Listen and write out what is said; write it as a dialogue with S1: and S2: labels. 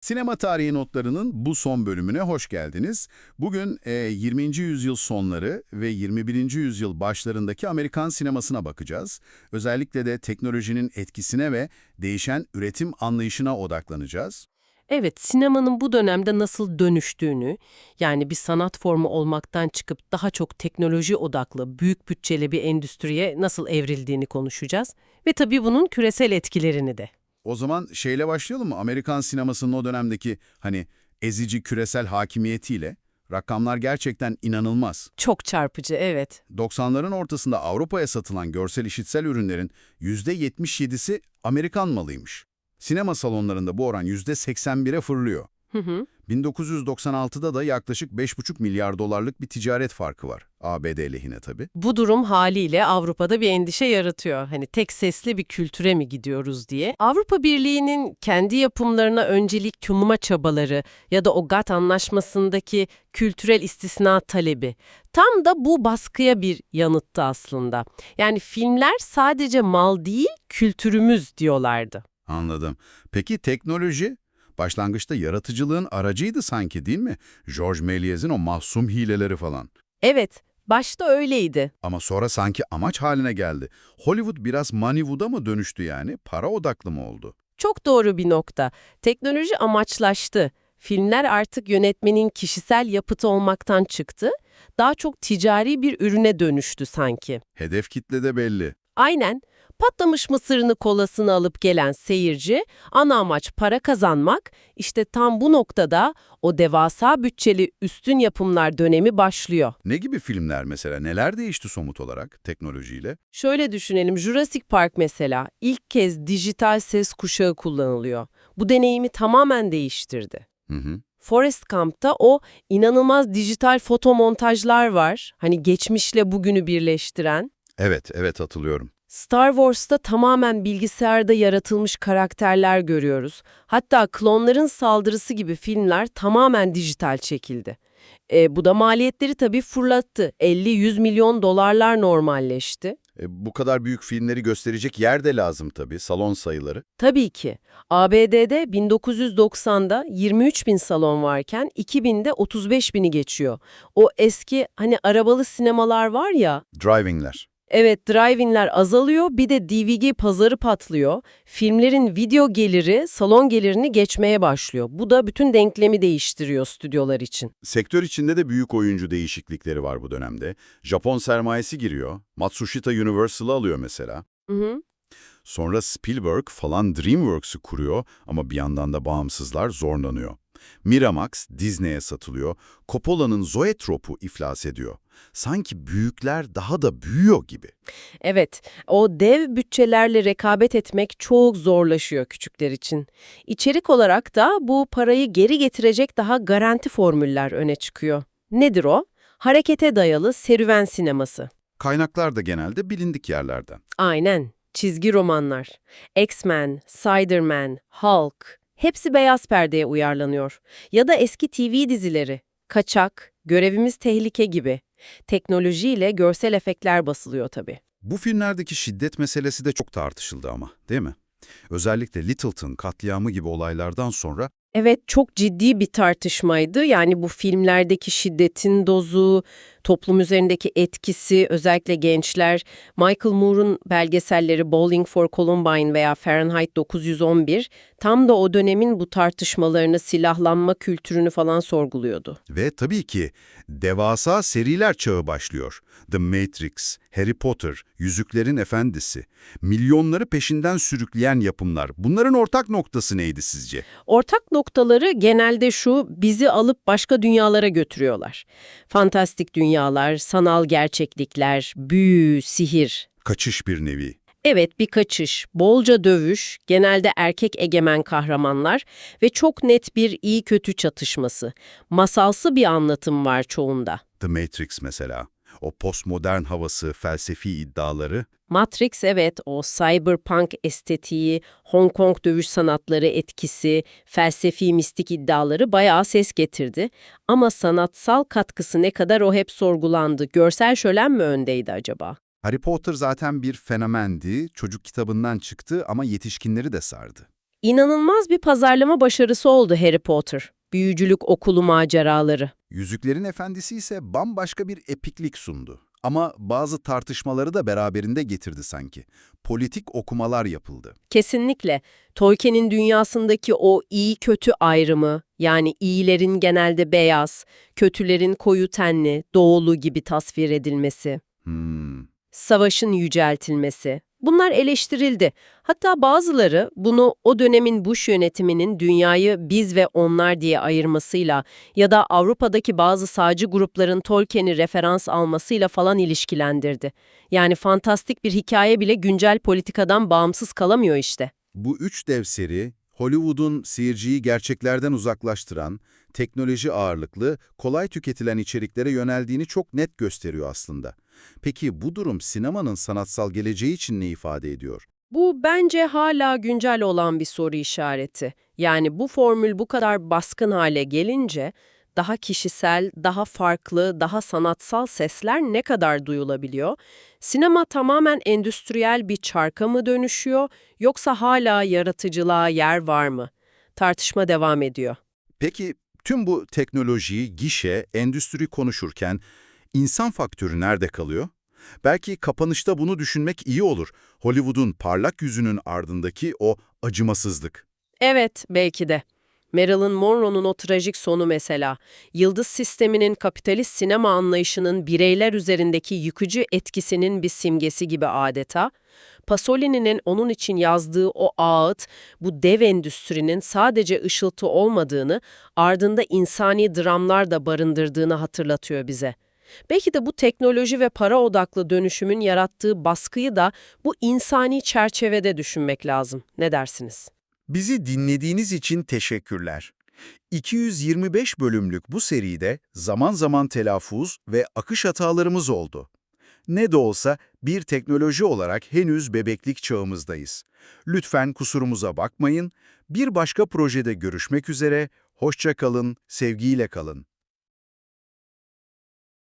S1: Sinema Tarihi Notları'nın bu son bölümüne hoş geldiniz. Bugün e, 20. yüzyıl sonları ve 21. yüzyıl başlarındaki Amerikan sinemasına bakacağız. Özellikle de teknolojinin etkisine ve değişen üretim anlayışına odaklanacağız.
S2: Evet, sinemanın bu dönemde nasıl dönüştüğünü, yani bir sanat formu olmaktan çıkıp daha çok teknoloji odaklı, büyük bütçeli bir endüstriye nasıl evrildiğini konuşacağız. Ve tabii bunun küresel etkilerini de.
S1: O zaman şeyle başlayalım mı? Amerikan sinemasının o dönemdeki hani ezici küresel hakimiyetiyle rakamlar gerçekten inanılmaz.
S2: Çok çarpıcı, evet.
S1: 90'ların ortasında Avrupa'ya satılan görsel işitsel ürünlerin %77'si Amerikan malıymış. Sinema salonlarında bu oran %81'e fırlıyor.
S2: Hı hı.
S1: 1996'da da yaklaşık 5,5 milyar dolarlık bir ticaret farkı var. ABD lehine tabii.
S2: Bu durum haliyle Avrupa'da bir endişe yaratıyor. Hani tek sesli bir kültüre mi gidiyoruz diye. Avrupa Birliği'nin kendi yapımlarına öncelik tanıma çabaları ya da o GATT anlaşmasındaki kültürel istisna talebi tam da bu baskıya bir yanıttı aslında. Yani filmler sadece mal değil, kültürümüz diyorlardı.
S1: Anladım. Peki teknoloji? Başlangıçta yaratıcılığın aracıydı sanki değil mi? George Méliès'in o mahsum hileleri falan.
S2: Evet, başta öyleydi.
S1: Ama sonra sanki amaç haline geldi. Hollywood biraz Moneywood'a mı dönüştü yani? Para odaklı mı oldu?
S2: Çok doğru bir nokta. Teknoloji amaçlaştı. Filmler artık yönetmenin kişisel yapıtı olmaktan çıktı. Daha çok ticari bir ürüne dönüştü sanki.
S1: Hedef kitle de belli.
S2: Aynen. Patlamış mısırını kolasını alıp gelen seyirci, ana amaç para kazanmak, işte tam bu noktada o devasa bütçeli üstün yapımlar dönemi başlıyor.
S1: Ne gibi filmler mesela? Neler değişti somut olarak teknolojiyle?
S2: Şöyle düşünelim, Jurassic Park mesela ilk kez dijital ses kuşağı kullanılıyor. Bu deneyimi tamamen değiştirdi.
S1: Hı hı.
S2: Forest Gump'ta o inanılmaz dijital fotomontajlar var. Hani geçmişle bugünü birleştiren.
S1: Evet, evet hatırlıyorum.
S2: Star Wars'ta tamamen bilgisayarda yaratılmış karakterler görüyoruz. Hatta klonların saldırısı gibi filmler tamamen dijital çekildi. E, bu da maliyetleri tabii fırlattı. 50-100 milyon dolarlar normalleşti.
S1: E, bu kadar büyük filmleri gösterecek yer de lazım tabii, salon sayıları.
S2: Tabii ki. ABD'de 1990'da 23 bin salon varken 2000'de 35 bini geçiyor. O eski hani arabalı sinemalar var ya,
S1: Driving'ler.
S2: Evet, drive-in'ler azalıyor, bir de DVD pazarı patlıyor. Filmlerin video geliri salon gelirini geçmeye başlıyor. Bu da bütün denklemi değiştiriyor stüdyolar için.
S1: Sektör içinde de büyük oyuncu değişiklikleri var bu dönemde. Japon sermayesi giriyor. Matsushita Universal'ı alıyor mesela.
S2: Hı hı.
S1: Sonra Spielberg falan DreamWorks'ı kuruyor ama bir yandan da bağımsızlar zorlanıyor. Miramax Disney'e satılıyor. Coppola'nın Zoetrop'u iflas ediyor. Sanki büyükler daha da büyüyor gibi.
S2: Evet, o dev bütçelerle rekabet etmek çok zorlaşıyor küçükler için. İçerik olarak da bu parayı geri getirecek daha garanti formüller öne çıkıyor. Nedir o? Harekete dayalı serüven sineması.
S1: Kaynaklar da genelde bilindik yerlerden.
S2: Aynen. Çizgi romanlar. X-Men, Spider-Man, Hulk. Hepsi beyaz perdeye uyarlanıyor. Ya da eski TV dizileri. Kaçak, Görevimiz Tehlike gibi. Teknolojiyle görsel efektler basılıyor tabii.
S1: Bu filmlerdeki şiddet meselesi de çok tartışıldı ama, değil mi? Özellikle Littleton katliamı gibi olaylardan sonra
S2: Evet, çok ciddi bir tartışmaydı. Yani bu filmlerdeki şiddetin dozu, toplum üzerindeki etkisi, özellikle gençler, Michael Moore'un belgeselleri Bowling for Columbine veya Fahrenheit 911 tam da o dönemin bu tartışmalarını, silahlanma kültürünü falan sorguluyordu.
S1: Ve tabii ki devasa seriler çağı başlıyor. The Matrix, Harry Potter, Yüzüklerin Efendisi. Milyonları peşinden sürükleyen yapımlar. Bunların ortak noktası neydi sizce?
S2: Ortak noktaları genelde şu, bizi alıp başka dünyalara götürüyorlar. Fantastik dünyalar, sanal gerçeklikler, büyü, sihir.
S1: Kaçış bir nevi.
S2: Evet bir kaçış, bolca dövüş, genelde erkek egemen kahramanlar ve çok net bir iyi kötü çatışması. Masalsı bir anlatım var çoğunda.
S1: The Matrix mesela. O postmodern havası, felsefi iddiaları.
S2: Matrix evet o cyberpunk estetiği, Hong Kong dövüş sanatları etkisi, felsefi mistik iddiaları bayağı ses getirdi. Ama sanatsal katkısı ne kadar o hep sorgulandı. Görsel şölen mi öndeydi acaba?
S1: Harry Potter zaten bir fenomendi, çocuk kitabından çıktı ama yetişkinleri de sardı.
S2: İnanılmaz bir pazarlama başarısı oldu Harry Potter. Büyücülük okulu maceraları.
S1: Yüzüklerin Efendisi ise bambaşka bir epiklik sundu. Ama bazı tartışmaları da beraberinde getirdi sanki. Politik okumalar yapıldı.
S2: Kesinlikle. Tolkien'in dünyasındaki o iyi kötü ayrımı, yani iyilerin genelde beyaz, kötülerin koyu tenli, doğulu gibi tasvir edilmesi,
S1: Hmm.
S2: savaşın yüceltilmesi. Bunlar eleştirildi. Hatta bazıları bunu o dönemin Bush yönetiminin dünyayı biz ve onlar diye ayırmasıyla ya da Avrupa'daki bazı sağcı grupların Tolkien'i referans almasıyla falan ilişkilendirdi. Yani fantastik bir hikaye bile güncel politikadan bağımsız kalamıyor işte.
S1: Bu üç dev seri, Hollywood'un seyirciyi gerçeklerden uzaklaştıran, teknoloji ağırlıklı, kolay tüketilen içeriklere yöneldiğini çok net gösteriyor aslında. Peki bu durum sinemanın sanatsal geleceği için ne ifade ediyor?
S2: Bu bence hala güncel olan bir soru işareti. Yani bu formül bu kadar baskın hale gelince daha kişisel, daha farklı, daha sanatsal sesler ne kadar duyulabiliyor? Sinema tamamen endüstriyel bir çarka mı dönüşüyor yoksa hala yaratıcılığa yer var mı? Tartışma devam ediyor.
S1: Peki tüm bu teknolojiyi, gişe, endüstri konuşurken insan faktörü nerede kalıyor? Belki kapanışta bunu düşünmek iyi olur. Hollywood'un parlak yüzünün ardındaki o acımasızlık.
S2: Evet, belki de. Marilyn Monroe'nun o trajik sonu mesela, yıldız sisteminin kapitalist sinema anlayışının bireyler üzerindeki yıkıcı etkisinin bir simgesi gibi adeta, Pasolini'nin onun için yazdığı o ağıt, bu dev endüstrinin sadece ışıltı olmadığını, ardında insani dramlar da barındırdığını hatırlatıyor bize. Belki de bu teknoloji ve para odaklı dönüşümün yarattığı baskıyı da bu insani çerçevede düşünmek lazım. Ne dersiniz?
S3: Bizi dinlediğiniz için teşekkürler. 225 bölümlük bu seride zaman zaman telaffuz ve akış hatalarımız oldu. Ne de olsa bir teknoloji olarak henüz bebeklik çağımızdayız. Lütfen kusurumuza bakmayın. Bir başka projede görüşmek üzere, hoşça kalın, sevgiyle kalın.